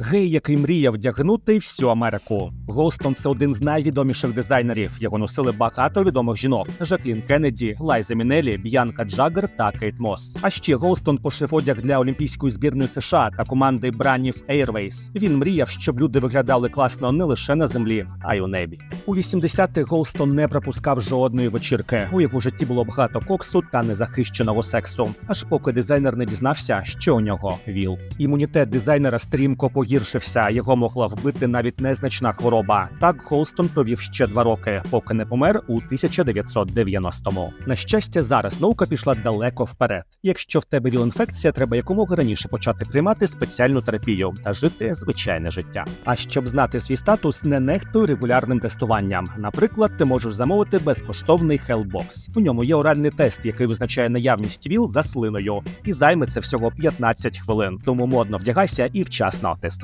Гей, який мріяв вдягнути всю Америку. Голстон це один з найвідоміших дизайнерів. Його носили багато відомих жінок: Жаклін Кеннеді, Лайза Мінелі, Б'янка Джаггер та Кейт Мос. А ще Голстон пошив одяг для олімпійської збірної США та команди Бранів Airways. Він мріяв, щоб люди виглядали класно не лише на землі, а й у небі. У 80-х Голстон не пропускав жодної вечірки. У його житті було багато коксу та незахищеного сексу. Аж поки дизайнер не дізнався, що у нього ВІЛ. Імунітет дизайнера стрімко погіршився. Його могла вбити навіть незначна хвороба. Так Голстон провів ще два роки, поки не помер у 1990-му. На щастя, зараз наука пішла далеко вперед. Якщо в тебе віл-інфекція, треба якомога раніше почати приймати спеціальну терапію та жити звичайне життя. А щоб знати свій статус, не нехтуй регулярним тестуванням. Наприклад, ти можеш замовити безкоштовний Hellbox. У ньому є оральний тест, який визначає наявність ВІЛ за слиною, і займе це всього 15 хвилин. Тому модно вдягайся і вчасно тестуй.